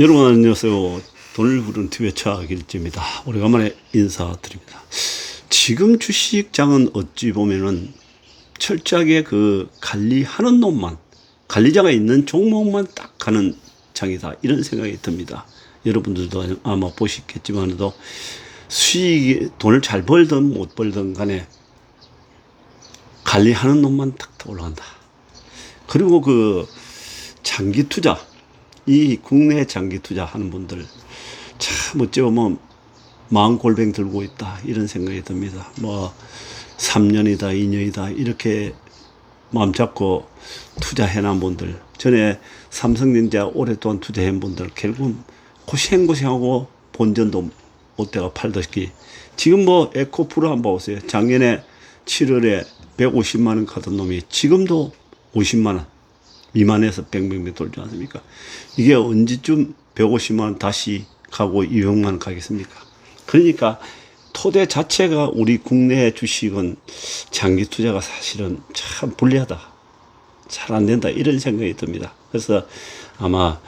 여러분 안녕하세요. 돈을 부른 티베차 길지입니다. 오래간만에 인사드립니다. 지금 주식장은 어찌 보면은 철저하게 그 관리하는 놈만, 관리자가 있는 종목만 딱 가는 장이다. 이런 생각이 듭니다. 여러분들도 아마 보시겠지만도 수익이 돈을 잘 벌든 못 벌든 간에 관리하는 놈만 딱 올라간다. 그리고 그 장기 투자, 이 국내 장기 투자 하는 분들 참 어찌 보면 마음 골뱅 들고 있다 이런 생각이 듭니다. 뭐 3년이다 2년이다 이렇게 마음 잡고 투자해놓은 분들 전에 삼성전자 오랫동안 투자한 분들 결국 고생고생하고 본전도 못 대가 팔듯이 지금 뭐 에코프로 한번 보세요. 작년에 7월에 150만 원 가던 놈이 지금도 50만 원 미만에서 뱅뱅뱅 돌지 않습니까? 이게 언제쯤 150만 원 다시 가고 200만 원 가겠습니까? 그러니까 토대 자체가 우리 국내 주식은 장기 투자가 사실은 참 불리하다. 잘 안 된다. 이런 생각이 듭니다. 그래서 아마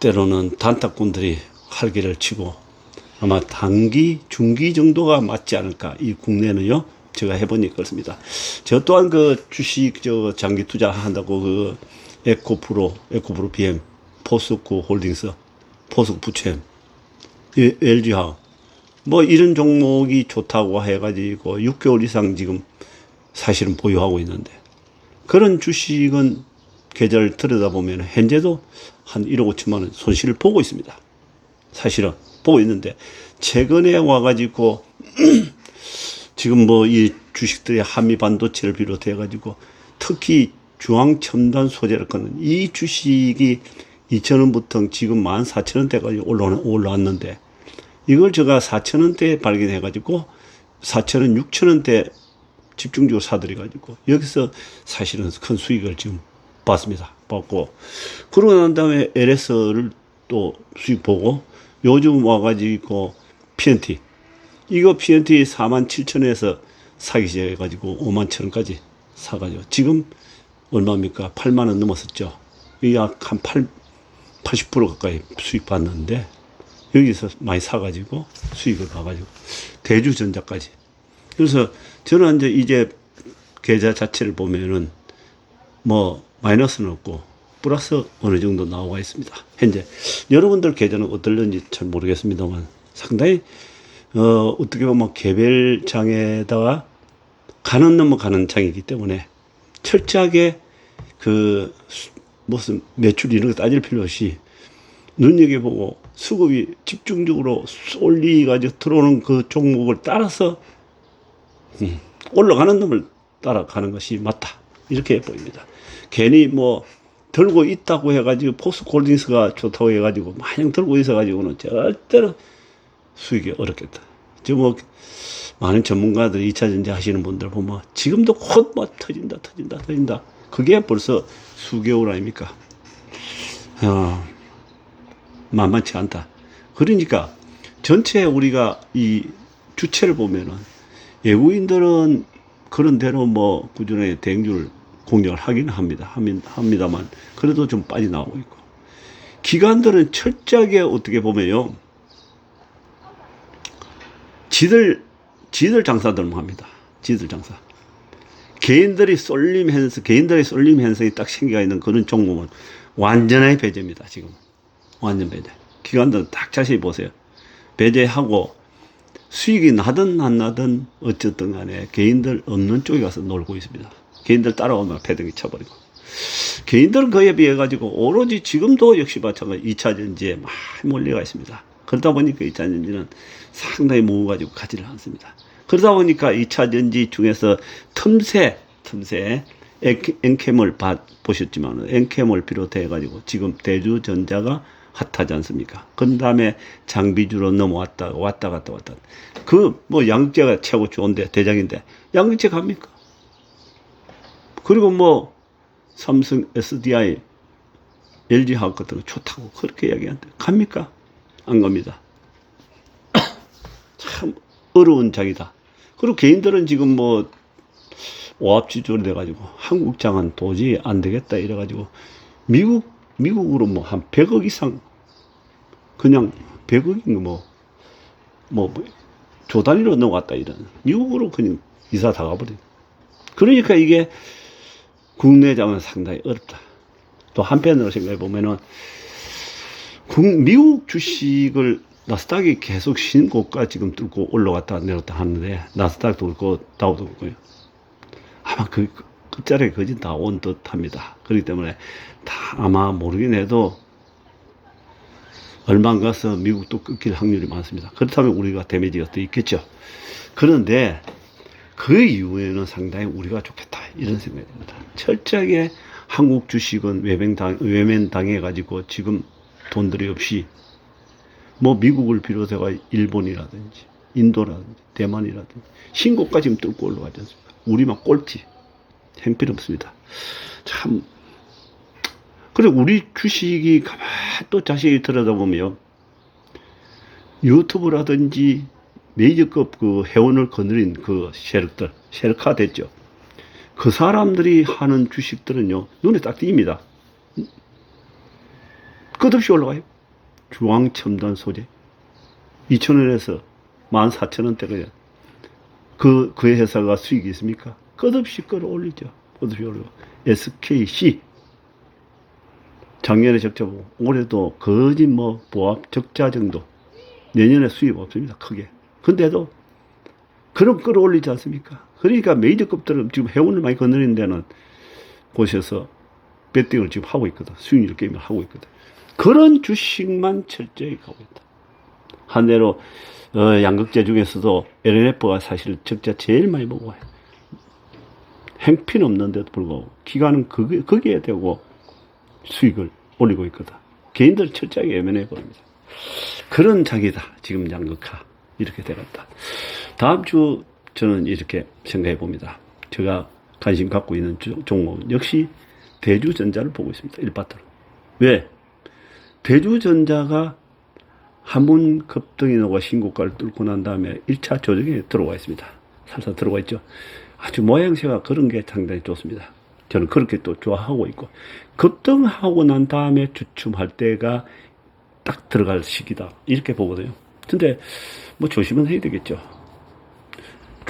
때로는 단탁꾼들이 활기를 치고 아마 단기, 중기 정도가 맞지 않을까. 이 국내는요. 제가 해보니까 그렇습니다. 저 또한 그 주식 저 장기 투자 한다고 그 에코프로, 에코프로 BM, 포스코 홀딩스, 포스코 부채, LG화학 뭐 이런 종목이 좋다고 해가지고 6개월 이상 지금 사실은 보유하고 있는데 그런 주식은 계좌를 들여다보면 현재도 한 1억 5천만 원 손실을 보고 있습니다. 사실은 보고 있는데 최근에 와가지고 지금 뭐 이 주식들이 한미 반도체를 비롯해 가지고 특히 중앙 첨단 소재를 거는 이 주식이 2,000원부터 지금 14,000원대까지 올라 올라왔는데 이걸 제가 4,000원대에 발견해 가지고 4,000원, 6,000원대 집중적으로 사들여 가지고 여기서 사실은 큰 수익을 지금 봤습니다. 받고 그러고 난 다음에 LS를 또 수익 보고 요즘 와가지고 PNT 이거 PNT 4만 7천에서 사기 시작해가지고 5만 천 원까지 사가지고 지금 얼마입니까? 8만 원 넘었었죠. 약한 8, 80% 가까이 수익 받는데 여기서 많이 사가지고 수익을 봐가지고 대주전자까지. 그래서 저는 이제 이제 계좌 자체를 보면은 뭐 마이너스는 없고 플러스 어느 정도 나오고 있습니다. 현재 여러분들 계좌는 어떨는지 잘 모르겠습니다만 상당히 어 어떻게 보면 개별 장에다가 가는 넘어 가는 장이기 때문에 철저하게 그 무슨 매출 이런 거 따질 필요 없이 눈여겨보고 수급이 집중적으로 쏠리가지고 들어오는 그 종목을 따라서 음, 올라가는 놈을 따라가는 것이 맞다. 이렇게 보입니다. 괜히 뭐 들고 있다고 해가지고 포스콜딩스가 좋다고 해가지고 마냥 들고 있어가지고는 절대로 수익이 어렵겠다. 지금 뭐 많은 전문가들 2차 전지 하시는 분들 보면 지금도 곧뭐 터진다, 터진다, 터진다. 그게 벌써 수개월 아닙니까? 어, 만만치 않다. 그러니까 전체 우리가 이 주체를 보면은 외국인들은 그런 대로 뭐 꾸준히 대행주를 공략을 하긴 합니다. 합니다만 그래도 좀 빠져나오고 있고 기관들은 철저하게 어떻게 보면요 지들 지들 장사들만 합니다. 지들 장사. 개인들이 쏠림 현상, 개인들의 쏠림 현상이 딱 생겨 있는 그런 종목은 완전히 배제입니다. 지금 완전 배제. 기관들은 딱 자세히 보세요. 배제하고 수익이 나든 안 나든 어쨌든 간에 개인들 없는 쪽에 가서 놀고 있습니다. 개인들 따라오면 패등이 쳐버리고. 개인들은 그에 비해 가지고 오로지 지금도 역시 마찬가지 2차 전지에 많이 몰려가 있습니다. 그러다 보니까 2차 전지는 상당히 모아가지고 가지를 않습니다. 그러다 보니까 2차 전지 중에서 틈새, 틈새, 엔캠을 보셨지만 엔캠을 비롯해 가지고 지금 대주전자가 핫하지 않습니까? 그 다음에 장비주로 넘어왔다, 왔다 갔다 왔다. 그, 뭐, 양재가 최고 좋은데, 대장인데, 양재 갑니까? 그리고 뭐, 삼성 SDI, LG화학 같은 거 좋다고 그렇게 이야기하는데, 갑니까? 안 갑니다. 참 어려운 장이다. 그리고 개인들은 지금 뭐, 오합지졸이 돼가지고, 한국장은 도저히 안 되겠다 이래가지고, 미국 미국으로 뭐 한 100억 이상 그냥 100억인 뭐, 뭐, 뭐, 조 단위로 넘어갔다 이런. 미국으로 그냥 이사 다 가버린. 그러니까 이게 국내 자원 상당히 어렵다. 또 한편으로 생각해 보면은 국- 미국 주식을 나스닥이 계속 신고가 지금 뚫고 올라갔다 내렸다 하는데 나스닥도 그렇고 다우도 그렇고요. 아마 그 끝자리에 거진 다 온 듯합니다. 그렇기 때문에 다 아마 모르긴 해도 얼마 안 가서 미국도 끊길 확률이 많습니다. 그렇다면 우리가 데미지가 또 있겠죠. 그런데 그 이후에는 상당히 우리가 좋겠다 이런 생각이 듭니다. 철저하게 한국 주식은 외면당 외면당해가지고 지금 돈들이 없이 뭐 미국을 비롯해가 일본이라든지 인도라든지 대만이라든지 신고가 지금 뚫고 올라가지 않습니까? 우리만 꼴찌 형편없습니다. 참 그래 우리 주식이 가만 또 자세히 들여다보면 유튜브라든지 메이저급 그 회원을 거느린 그 세력들 세력화 됐죠. 그 사람들이 하는 주식들은요 눈에 딱 띕니다. 끝없이 올라가요. 주황첨단 소재 2,000원에서 14,000원대가 그, 그 회사가 수익이 있습니까? 끝없이 끌어올리죠. 끝없이 올리고. SKC. 작년에 적자 보고, 올해도 거짓 뭐, 보합 적자 정도. 내년에 수입 없습니다. 크게. 근데도, 그럼 끌어올리지 않습니까? 그러니까 메이저급들은 지금 회원을 많이 거느리는 데는 곳에서 배팅을 지금 하고 있거든. 수익률 게임을 하고 있거든. 그런 주식만 철저히 가고 있다. 한대로 어, 양극재 중에서도 LNF가 사실 적자 제일 많이 보고. 행핀 없는데도 불구하고 기간은 거기, 거기에 대고 수익을 올리고 있거든. 개인들 철저하게 예면해 버립니다. 그런 장이다. 지금 양극화 이렇게 되었다. 다음 주 저는 이렇게 생각해 봅니다. 제가 관심 갖고 있는 주- 종목은 역시 대주전자를 보고 있습니다. 일바트로. 왜? 대주전자가 한문 나고 신고가를 뚫고 난 다음에 1차 조정에 들어와 있습니다. 살살 들어와 있죠. 아주 모양새가 그런 게 상당히 좋습니다. 저는 그렇게 또 좋아하고 있고 급등하고 난 다음에 주춤할 때가 딱 들어갈 시기다 이렇게 보거든요. 근데 뭐 조심은 해야 되겠죠.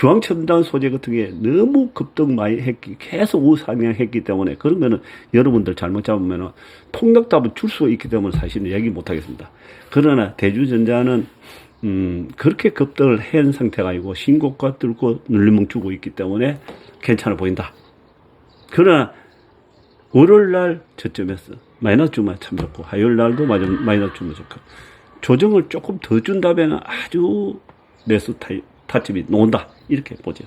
중앙첨단 소재 같은 게 너무 급등 많이 했기, 계속 우상향했기 때문에 그런 거는 여러분들 잘못 잡으면 통닭답은 줄수 있기 때문에 사실은 얘기 못 하겠습니다. 그러나 대주전자는 음, 그렇게 급등을 한 상태가 아니고 신고가 뚫고 눌림목 주고 있기 때문에 괜찮아 보인다. 그러나 월요일 날 저점에서 마이너스 주만 참 좋고 화요일 날도 마저- 마이너스 주면 좋고 조정을 조금 더 준다면 아주 매수 타입 타점이 나온다 이렇게 보죠.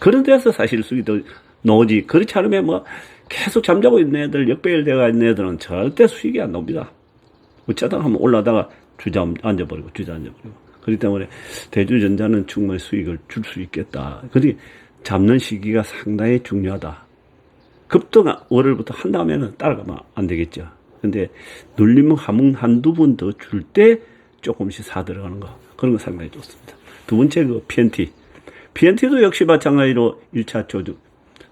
그런 데서 사실 수익이 더 나오지 그렇지 않으면 뭐 계속 잠자고 있는 애들 역배열대가 있는 애들은 절대 수익이 안 나옵니다. 어쩌다가 한번 올라다가 주저 앉아버리고 주저 앉아버리고 그렇기 때문에 대주전자는 충분히 수익을 줄 수 있겠다. 그리 잡는 시기가 상당히 중요하다. 급등 월요일부터 한 다음에는 따라가면 안 되겠죠. 근데 한문 한두 번 더 줄 때 조금씩 사 들어가는 거. 그런 거 상당히 좋습니다. 두 번째 그 PNT. PNT도 역시 마찬가지로 1차 조정.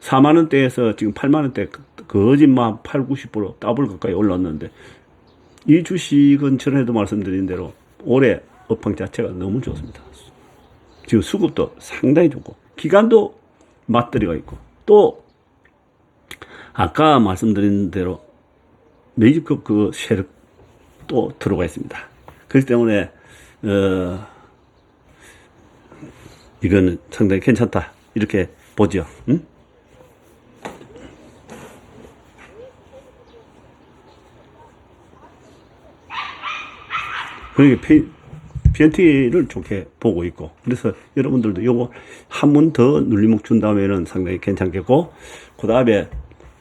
4만원대에서 지금 8만원대 거짓말 8, 90% 더블 가까이 올랐는데 이 주식은 전에도 말씀드린 대로 올해 업황 자체가 너무 좋습니다. 지금 수급도 상당히 좋고 기간도 맞들이가 있고 또 아까 말씀드린 대로 메이저급 그 세력 또 들어가 있습니다. 그렇기 때문에 어 이거는 상당히 괜찮다 이렇게 보죠. 응? 그러니까 피, PNT를 좋게 보고 있고 그래서 여러분들도 요거 한 번 더 눌림목 준 다음에는 상당히 괜찮겠고 그 다음에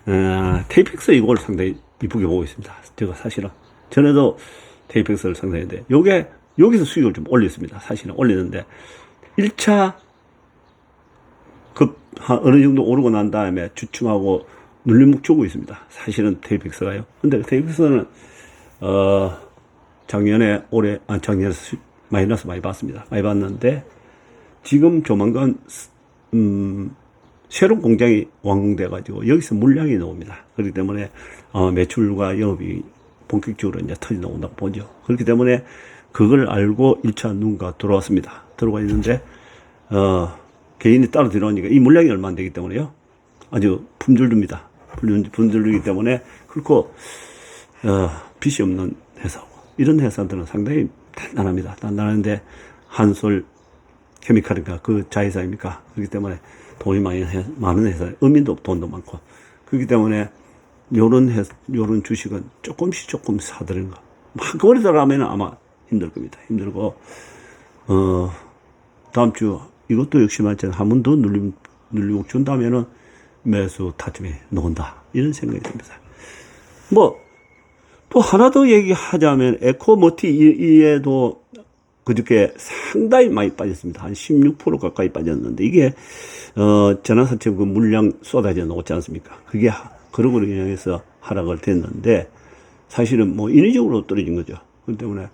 어, 테이펙스 이걸 상당히 이쁘게 보고 있습니다. 제가 사실은 전에도 테이펙스를 상당했는데 요게 여기서 수익을 좀 올렸습니다. 사실은 올리는데 1차 급, 한 어느 정도 오르고 난 다음에 주춤하고 눌림목 주고 있습니다. 사실은 테이펙스가요. 근데 테이펙스는, 어, 작년에, 올해, 아, 작년에 수, 마이너스 많이 봤습니다. 많이 봤는데, 지금 조만간, 음, 새로운 공장이 완공돼 가지고, 여기서 물량이 나옵니다. 그렇기 때문에, 어, 매출과 영업이 본격적으로 이제 터져 나온다고 보죠. 그렇기 때문에 그걸 알고 1차 누군가 들어왔습니다. 들어와 있는데, 어, 개인이 따로 들어오니까 이 물량이 얼마 안 되기 때문에요. 아주 품절됩니다. 품절- 품절되기 때문에, 그렇고, 어, 빚이 없는 회사고, 이런 회사들은 상당히 단단합니다. 단단한데, 한솔 케미칼인가 그 자회사입니까? 그렇기 때문에 돈이 많이 해- 많은 회사, 의미도 돈도 많고 그렇기 때문에 요런 회 요런 주식은 조금씩 조금 사들인 거. 한꺼번에 들어가면 아마 힘들 겁니다. 힘들고 어 다음 주 이것도 역시 마찬가지 한번 더 눌림 눌리고 준다면은 매수 타점이 나온다 이런 생각이 듭니다. 뭐 또 하나 더 얘기하자면 에코모티 이- 이에도 그저께 상당히 많이 빠졌습니다. 한 16% 가까이 빠졌는데 이게 어 전화사채 그 물량 쏟아져 나오지 않습니까? 그게 걸로 인해서 하락을 됐는데 사실은 뭐 인위적으로 떨어진 거죠. 그렇기 때문에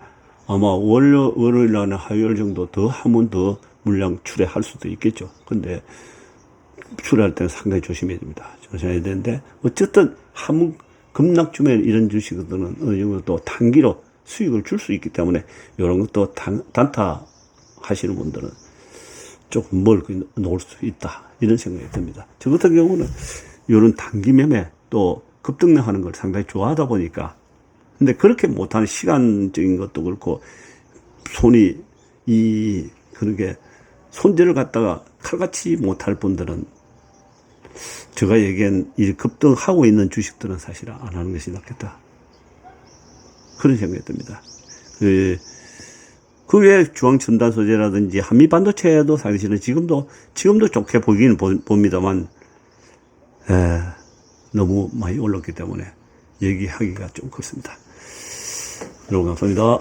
아마 월 월요일 날 화요일 정도 더한번더 물량 출회할 수도 있겠죠. 근데 출하할 때는 상당히 조심해야 됩니다. 조심해야 되는데 어쨌든 한 급락주면 이런 주식들은 어느 정도 또 단기로 수익을 줄 수 있기 때문에 이런 것도 단, 단타 하시는 분들은 조금 멀리 놓을 수 있다 이런 생각이 듭니다. 저 같은 경우는 이런 단기 매매 또 급등락하는 걸 상당히 좋아하다 보니까 근데 그렇게 못하는 시간적인 것도 그렇고 손이 이 그러게 손질을 갖다가 칼같이 못할 분들은 제가 얘기한 이 급등하고 있는 주식들은 사실 안 하는 것이 낫겠다. 그런 생각이 듭니다. 그, 그 외에 중앙첨단 소재라든지 한미 반도체도 사실은 지금도, 지금도 좋게 보기는 보- 봅니다만, 에, 너무 많이 올랐기 때문에 얘기하기가 좀 그렇습니다. 여러분 감사합니다.